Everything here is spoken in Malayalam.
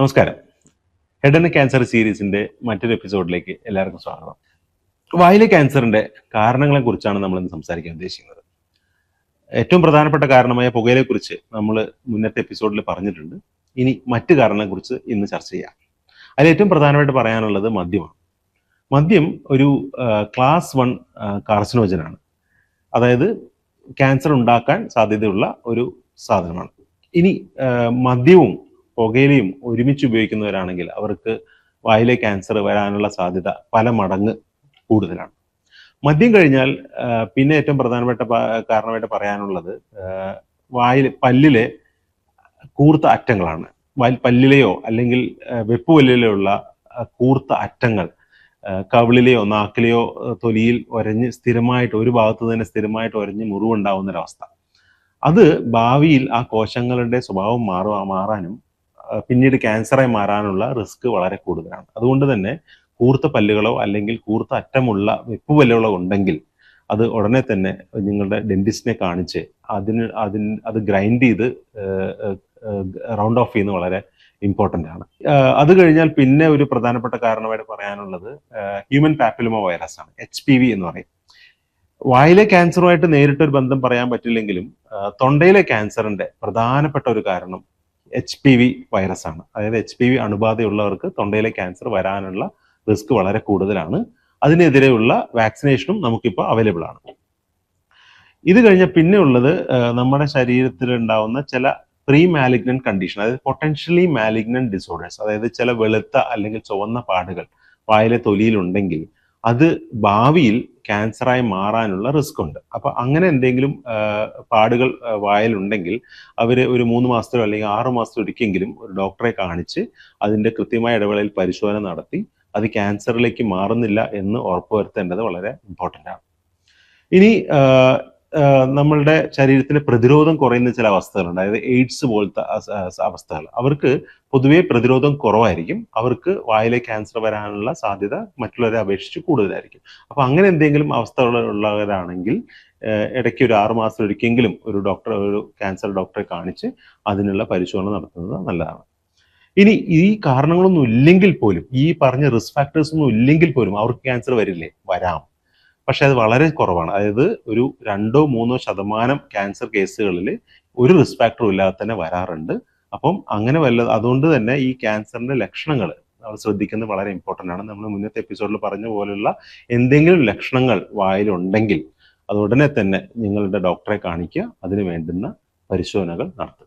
നമസ്കാരം. ഹെഡ് ക്യാൻസർ സീരീസിന്റെ മറ്റൊരു എപ്പിസോഡിലേക്ക് എല്ലാവർക്കും സ്വാഗതം. വായിലെ ക്യാൻസറിന്റെ കാരണങ്ങളെ കുറിച്ചാണ് നമ്മൾ ഇന്ന് സംസാരിക്കാൻ ഉദ്ദേശിക്കുന്നത്. ഏറ്റവും പ്രധാനപ്പെട്ട കാരണമായ പുകയിലെ കുറിച്ച് നമ്മൾ മുന്നത്തെ എപ്പിസോഡിൽ പറഞ്ഞിട്ടുണ്ട്. ഇനി മറ്റു കാരണങ്ങളെ കുറിച്ച് ഇന്ന് ചർച്ച ചെയ്യാം. അതിൽ ഏറ്റവും പ്രധാനമായിട്ട് പറയാനുള്ളത് മദ്യമാണ്. മദ്യം ഒരു ക്ലാസ് വൺ കാർസിനോജനാണ് അതായത് ക്യാൻസർ ഉണ്ടാക്കാൻ സാധ്യതയുള്ള ഒരു സാധനമാണ്. ഇനി മദ്യവും പുകയിലയും ഒരുമിച്ച് ഉപയോഗിക്കുന്നവരാണെങ്കിൽ അവർക്ക് വായിലെ ക്യാൻസർ വരാനുള്ള സാധ്യത പല മടങ്ങ് കൂടുതലാണ്. മദ്യം കഴിഞ്ഞാൽ പിന്നെ ഏറ്റവും പ്രധാനപ്പെട്ട കാരണമായിട്ട് പറയാനുള്ളത് വായിൽ പല്ലിലെ കൂർത്ത അറ്റങ്ങളാണ്. വായിൽ പല്ലിലെയോ അല്ലെങ്കിൽ വെപ്പ് വെപ്പുപല്ലിലെയോ ഉള്ള കൂർത്ത അറ്റങ്ങൾ കവിളിലെയോ നാക്കിലെയോ തൊലിയിൽ ഒരഞ്ഞ് സ്ഥിരമായിട്ട് ഒരു ഭാഗത്ത് തന്നെ സ്ഥിരമായിട്ട് ഒരഞ്ഞ് മുറിവുണ്ടാവുന്ന ഒരവസ്ഥ അത് ഭാവിയിൽ ആ കോശങ്ങളുടെ സ്വഭാവം മാറുക മാറാനും പിന്നീട് ക്യാൻസറായി മാറാനുള്ള റിസ്ക് വളരെ കൂടുതലാണ്. അതുകൊണ്ട് തന്നെ കൂർത്ത പല്ലുകളോ അല്ലെങ്കിൽ കൂർത്ത അറ്റമുള്ള വെപ്പ് പല്ലുകളോ ഉണ്ടെങ്കിൽ അത് ഉടനെ തന്നെ നിങ്ങളുടെ ഡെന്റിസ്റ്റിനെ കാണിച്ച് അതിന് അതിന് അത് ഗ്രൈൻഡ് ചെയ്ത് റൗണ്ട് ഓഫ് ചെയ്യുന്നത് വളരെ ഇമ്പോർട്ടന്റ് ആണ്. അത് കഴിഞ്ഞാൽ പിന്നെ ഒരു പ്രധാനപ്പെട്ട കാരണമായിട്ട് പറയാനുള്ളത് ഹ്യൂമൻ പാപ്പിലുമ വൈറസ് ആണ് എച്ച് പി വി എന്ന് പറയും. വായിലെ ക്യാൻസറുമായിട്ട് നേരിട്ടൊരു ബന്ധം പറയാൻ പറ്റില്ലെങ്കിലും തൊണ്ടയിലെ ക്യാൻസറിന്റെ പ്രധാനപ്പെട്ട ഒരു കാരണം എച്ച് പി വി വൈറസ് ആണ്. അതായത് എച്ച് പി വി അണുബാധയുള്ളവർക്ക് തൊണ്ടയിലെ ക്യാൻസർ വരാനുള്ള റിസ്ക് വളരെ കൂടുതലാണ്. അതിനെതിരെയുള്ള വാക്സിനേഷനും നമുക്കിപ്പോൾ അവൈലബിൾ ആണ്. ഇത് കഴിഞ്ഞ പിന്നെ ഉള്ളത് നമ്മുടെ ശരീരത്തിൽ ഉണ്ടാവുന്ന ചില പ്രീ മാലിഗ്നന്റ് കണ്ടീഷൻ അതായത് പൊട്ടൻഷ്യലി മാലിഗ്നന്റ് ഡിസോർഡേഴ്സ് അതായത് ചില വെളുത്ത അല്ലെങ്കിൽ ചുവന്ന പാടുകൾ വായിലെ തൊലിയിലുണ്ടെങ്കിൽ അത് ഭാവിയിൽ ക്യാൻസറായി മാറാനുള്ള റിസ്ക് ഉണ്ട്. അപ്പൊ അങ്ങനെ എന്തെങ്കിലും പാടുകൾ വായലുണ്ടെങ്കിൽ അവർ ഒരു മൂന്ന് മാസത്തിലോ അല്ലെങ്കിൽ ആറ് മാസത്തിലോ ഒരിക്കലെങ്കിലും ഒരു ഡോക്ടറെ കാണിച്ച് അതിന്റെ കൃത്യമായ ഇടവേളയിൽ പരിശോധന നടത്തി അത് ക്യാൻസറിലേക്ക് മാറുന്നില്ല എന്ന് ഉറപ്പുവരുത്തേണ്ടത് വളരെ ഇമ്പോർട്ടന്റ് ആണ്. ഇനി നമ്മളുടെ ശരീരത്തിന് പ്രതിരോധം കുറയുന്ന ചില അവസ്ഥകളുണ്ട്. അതായത് എയ്ഡ്സ് പോലത്തെ അവസ്ഥകൾ. അവർക്ക് പൊതുവെ പ്രതിരോധം കുറവായിരിക്കും. അവർക്ക് വായിലെ ക്യാൻസർ വരാനുള്ള സാധ്യത മറ്റുള്ളവരെ അപേക്ഷിച്ച് കൂടുതലായിരിക്കും. അപ്പൊ അങ്ങനെ എന്തെങ്കിലും അവസ്ഥകളുള്ളവരാണെങ്കിൽ ഇടയ്ക്ക് ഒരു ആറ് മാസം ഒരിക്കലെങ്കിലും ഒരു ഡോക്ടർ ഒരു ക്യാൻസർ ഡോക്ടറെ കാണിച്ച് അതിനുള്ള പരിശോധന നടത്തുന്നത് നല്ലതാണ്. ഇനി ഈ കാരണങ്ങളൊന്നും ഇല്ലെങ്കിൽ പോലും ഈ പറഞ്ഞ റിസ്ക് ഫാക്ടേഴ്സ് ഒന്നും ഇല്ലെങ്കിൽ പോലും അവർക്ക് ക്യാൻസർ വരില്ലേ? വരാം. പക്ഷെ അത് വളരെ കുറവാണ്. അതായത് ഒരു രണ്ടോ മൂന്നോ ശതമാനം ക്യാൻസർ കേസുകളിൽ ഒരു റിസ്ക് ഫാക്ടറും ഇല്ലാതെ തന്നെ വരാറുണ്ട്. അപ്പം അങ്ങനെ വല്ല അതുകൊണ്ട് തന്നെ ഈ ക്യാൻസറിന്റെ ലക്ഷണങ്ങൾ നമ്മൾ ശ്രദ്ധിക്കുന്നത് വളരെ ഇമ്പോർട്ടന്റ് ആണ്. നമ്മൾ മുന്നത്തെ എപ്പിസോഡിൽ പറഞ്ഞ പോലുള്ള എന്തെങ്കിലും ലക്ഷണങ്ങൾ വായിലുണ്ടെങ്കിൽ അത് ഉടനെ തന്നെ നിങ്ങളുടെ ഡോക്ടറെ കാണിക്കുക. അതിന് വേണ്ടുന്ന പരിശോധനകൾ നടത്തുക.